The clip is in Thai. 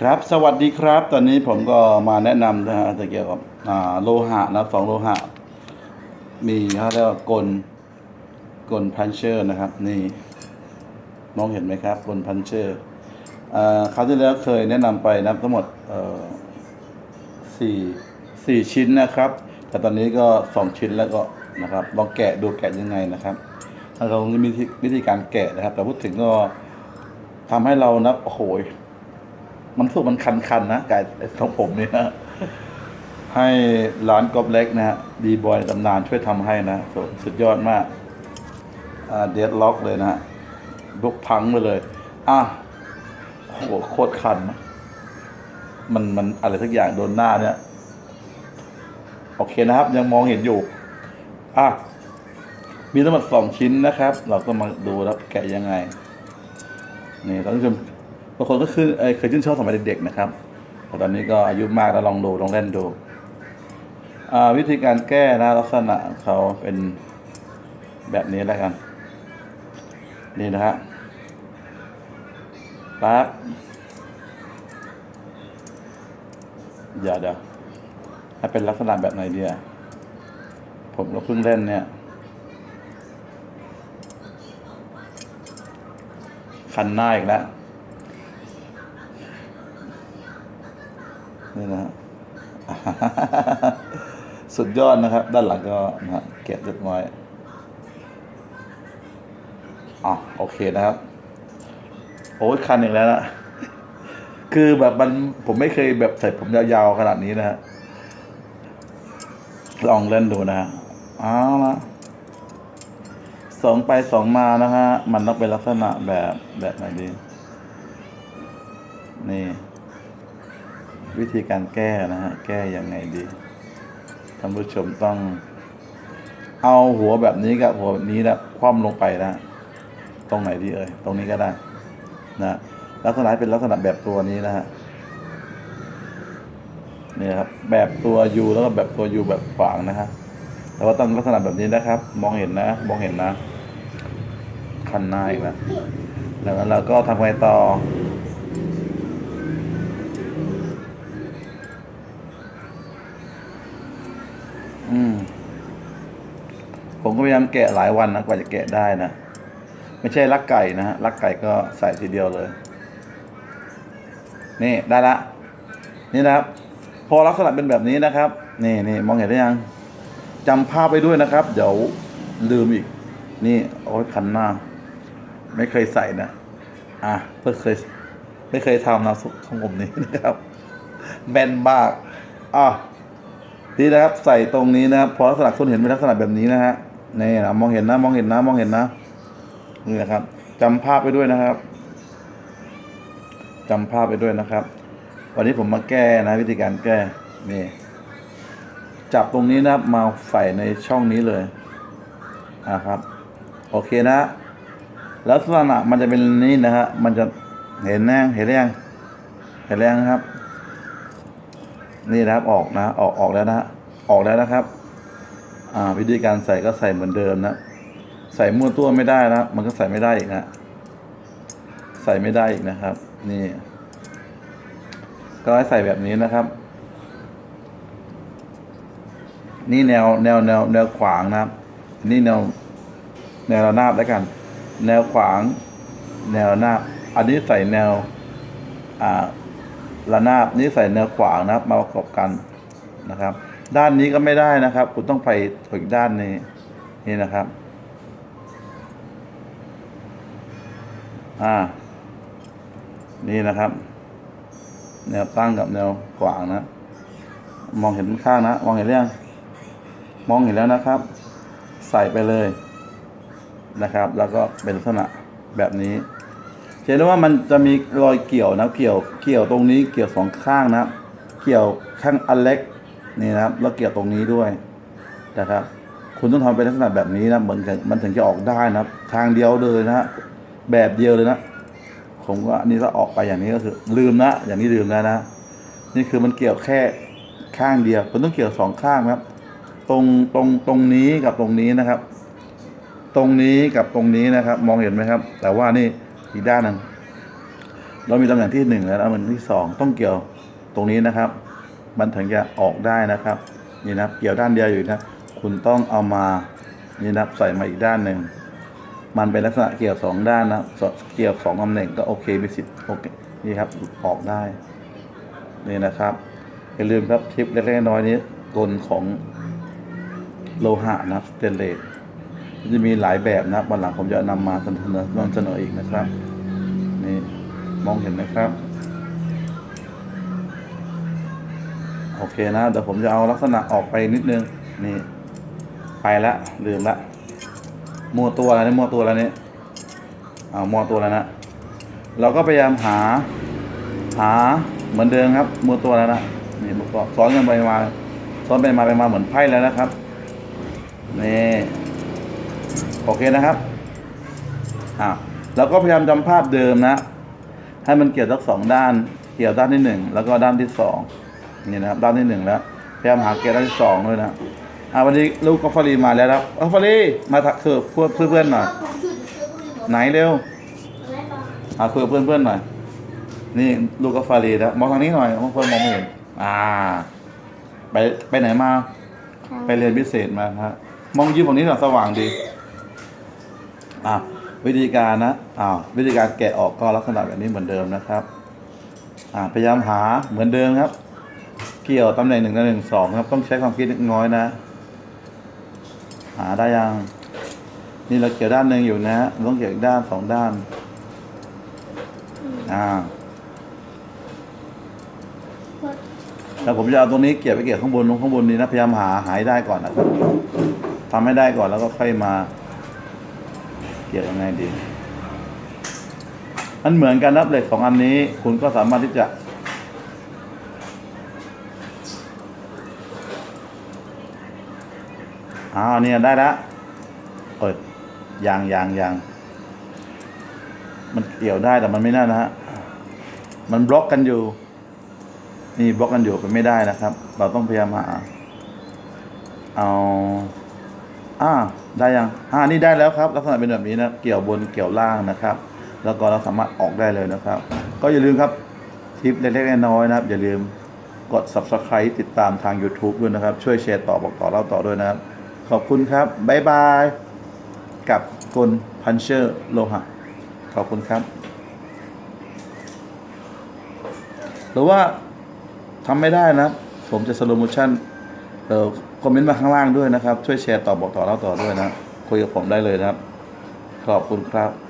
ครับสวัสดีครับ ตอนนี้ผมก็มาแนะนำนะฮะเกี่ยวกับอ่าโลหะนะสองโลหะ มีเขาเรียกว่ากลกลพันเชอร์นะครับ นี่มองเห็นไหมครับกลพันเชอร์อ่าคราวที่แล้วเคยแนะนำไปนะทั้งหมดสี่สี่ชิ้นนะครับ แต่ตอนนี้ก็สองชิ้นแล้วก็นะครับลองแกะดูแกะยังไงนะครับเรามีวิธีวิธีการแกะนะครับ แต่พูดถึงก็ทำให้เรานะโอ้โห มันสู้มันคันๆนะกายของผมเนี่ยนะให้ร้านกอบเล็กนะฮะดีบอยตำนานช่วยทำให้นะสุดสุดยอดมากเดดล็อกเลยนะฮะลุกพังไปเลย อะโอ้โหโคตรคัน มันมันอะไรสักอย่างโดนหน้าเนี่ย โอเคนะครับ ยังมองเห็นอยู่ อะ มีทั้งหมดสองชิ้นนะครับ เราก็มาดูแล้วแกะยังไง นี่ท่านผู้ชม บางคนก็คือเอเคยชื่นชอบสมัยเด็กๆนะครับแต่ตอนนี้ก็อายุมากแล้วลองดูลองเล่นดูวิธีการแก้นะลักษณะเขาเป็นแบบนี้แล้วกัน นี่นะฮะปั๊บเดี๋ยวเดี๋ยวให้เป็นลักษณะแบบไหนดีอะผมก็เพิ่งเล่นเนี่ย คันหน้าอีกแล้ว นี่นะฮะสุดยอดนะครับ ด้านหลังก็นะเก็บเรียบร้อยอะโอเคนะครับ โอ้ยคันอีกแล้วนะคือแบบมันผมไม่เคยแบบใส่ผมยาวๆขนาดนี้นะฮะลองเล่นดูนะฮะเอาละสองไปสองมานะฮะ มันต้องเป็นลักษณะแบบแบบไหนดี นี่ วิธีการแก้นะฮะ แก้ยังไงดีท่านผู้ชมต้อง เอาหัวแบบนี้กับหัวแบบนี้นะคว่ำลงไปนะ ตรงไหนดีเอ่ย ตรงนี้ก็ได้ นะลักษณะเป็นลักษณะแบบตัวนี้นะฮะนี่ครับ แบบตัวยูแล้วก็แบบตัวยูแบบขวางนะฮะแต่ว่าต้องลักษณะแบบนี้นะครับ มองเห็นนะ มองเห็นนะคันหน้าอีกแล้วแล้วเราก็ทำไงต่อ ผมก็พยายามแกะหลายวันนะกว่าจะแกะได้นะ ไม่ใช่ลักไก่นะฮะลักไก่ก็ใส่ทีเดียวเลย นี่ได้ละ นี่นะครับ พอลักษณะเป็นแบบนี้นะครับ นี่นี่มองเห็นได้ยังจำภาพไปด้วยนะครับ เดี๋ยวลืมอีก นี่โอ้ยคันหน้า ไม่เคยใส่นะอะเพิ่งเคยไม่เคยทำนะสุดของผมนี้นะครับแบนมากอะนี่นะครับใส่ตรงนี้นะครับพอลักษณะคุณเห็นเป็นลักษณะแบบนี้นะฮะ นี่นะมองเห็นนะ มองเห็นนะ มองเห็นนะนี่นะครับจำภาพไปด้วยนะครับจำภาพไปด้วยนะครับ วันนี้ผมมาแก้นะวิธีการแก้นี่จับตรงนี้นะครับมาใส่ในช่องนี้เลยอะครับ โอเคนะ ลักษณะมันจะเป็นนี้นะฮะมันจะเห็นแน่เห็นหรือยังเห็นแล้วยังครับ นี่นะครับออกนะ ออกออกแล้วนะ ออกแล้วนะครับ วิธีการใส่ก็ใส่เหมือนเดิมนะ ใส่มั่วตัวไม่ได้นะ มันก็ใส่ไม่ได้อีกนะ ใส่ไม่ได้อีกนะครับ นี่ ก็ให้ใส่แบบนี้นะครับ นี่แนวแนวแนวแนวขวางนะครับ นี่แนวแนวระนาบแล้วกัน แนวขวาง แนวระนาบอันนี้ใส่แนว อ่าระนาบนี่ใส่แนวขวางนะครับ มาประกอบกันนะครับ ด้านนี้ก็ไม่ได้นะครับ คุณต้องไปอีกด้านนี้นี่นะครับ อ่า นี่นะครับ แนวตั้งกับแนวขวางนะ มองเห็นข้างนะ มองเห็นหรือยังมองเห็นแล้วนะครับ ใส่ไปเลยนะครับ แล้วก็เป็นลักษณะแบบนี้เห็นได้ว่ามันจะมีรอยเกี่ยวนะ เกี่ยว เกี่ยวตรงนี้ เกี่ยวสองข้างนะ เกี่ยวข้างอันเล็ก นี่นะครับแล้วเกี่ยวตรงนี้ด้วยนะครับ คุณต้องทำเป็นลักษณะแบบนี้นะเหมือนกันมันถึงจะออกได้นะครับ ทางเดียวเลยนะฮะแบบเดียวเลยนะผมว่านนี้ถ้าออกไปอย่างนี้ก็คือ ลืมนะอย่างนี้ลืมแล้วนะ นี่คือมันเกี่ยวแค่ข้างเดียวคุณต้องเกี่ยวสองข้างนะครับ ตรงตรงตรงนี้กับตรงนี้นะครับ ตรงนี้กับตรงนี้นะครับ มองเห็นไหมครับ แต่ว่านี่อีกด้านหนึ่งเรามีตำแหน่งที่หนึ่งแล้วตำแหน่งที่สองต้องเกี่ยวตรงนี้นะครับ มันถึงจะออกได้นะครับนี่นะเกี่ยวด้านเดียวอยู่นะ คุณต้องเอามานี่นะใส่มาอีกด้านหนึ่งมันเป็นลักษณะเกี่ยวสองด้านนะเกี่ยวสองตำแหน่งก็โอเคมีสิทธิ์โอเคนี่ครับออกได้นี่นะครับอย่าลืมครับคลิปเล็กๆน้อยนี้กลของโลหะนะสเตนเลสจะมีหลายแบบนะวันหลังผมจะนำมาเสนอนำเสนออีกนะครับ นี่มองเห็นไหมครับ เคนะเดี๋ยวผมจะเอาลักษณะออกไปนิดนึงนี่ไปละลืมละมัวตัวอะไรนี่มัวตัวอะไรนี่เอามัวตัวแล้วนะเราก็พยายามหาหาเหมือนเดิมครับมัวตัวแล้วนะนี่มันก็ซ้อนกันไปมาซ้อนไปมาไปมาเหมือนไพ่แล้วนะครับนี่โอเคนะครับอ่าเราก็พยายามจำภาพเดิมนะ ให้มันเกี่ยวทั้งสองด้าน เกี่ยวด้านที่หนึ่งแล้วก็ด้านที่สอง นี่นะครับด้านที่หนึ่งแล้วพยายามหาเกี่ยวด้านที่สองด้วยนะอ่าวันนี้ลูกกอฟฟารีมาแล้วครับกอฟฟารีมาถักเคือเพื่อนเพื่อนๆหน่อยผมหยุดซื้อบุหรี่หมดไหนเร็วแล้วตอนอาคุยกับเพื่อนเพื่อนๆหน่อยนี่ลูกกาฟารีแล้วมองทางนี้หน่อยเพื่อนๆมองไม่เห็นอ่า ไปไปไหนมา ไปเรียนพิเศษมาฮะมองยิ้มฝั่งนี้หน่อยสว่างดีอ่าวิธีการนะอ่าวิธีการแกะออกก็ลักษณะแบบนี้เหมือนเดิมนะครับ อ่าพยายามหาเหมือนเดิมครับ เกี่ยวตำแหน่งหนึ่งกับหนึ่งสองครับ ต้องใช้ความคิดเล็กน้อยนะ หาได้ยัง นี่เราเกี่ยวด้านหนึ่งอยู่นะต้องเกี่ยวอีกด้านสองด้าน อ่า แล้วผมจะเอาตรงนี้เกี่ยวไปเกี่ยวข้างบนข้างบนนี้นะพยายามหาหายได้ก่อนนะครับทำให้ได้ก่อนแล้วก็ค่อยมา เกี่ยวยังไงดีมันเหมือนกันนับเหล็กสองอันนี้ คุณก็สามารถที่จะ อ้าวเนี่ยได้แล้วเปิดยางยางยาง มันเกี่ยวได้แต่มันไม่น่านะฮะ มันบล็อกกันอยู่ นี่บล็อกกันอยู่เป็นไม่ได้นะครับ เราต้องพยายามหา เอาอ่าได้ยังอ่านี่ได้แล้วครับ ลักษณะเป็นแบบนี้นะ เกี่ยวบนเกี่ยวล่างนะครับ แล้วก็เราสามารถออกได้เลยนะครับ ก็อย่าลืมครับคลิปเล็กๆน้อยๆนะครับ อย่าลืมกด subscribe ติดตามทาง YouTube ด้วยนะครับ ช่วยแชร์ต่อบอกต่อเล่าต่อด้วยนะครับ ขอบคุณครับบ๊ายบาย กับกลพันเชอร์โลหะ ขอบคุณครับ หรือว่าทำไม่ได้นะ ผมจะสโลโมชั่นเอ่อคอมเมนต์มาข้างล่างด้วยนะครับ ช่วยแชร์ต่อบอกต่อเล่าต่อด้วยนะ คุยกับผมได้เลยนะครับ ขอบคุณครับ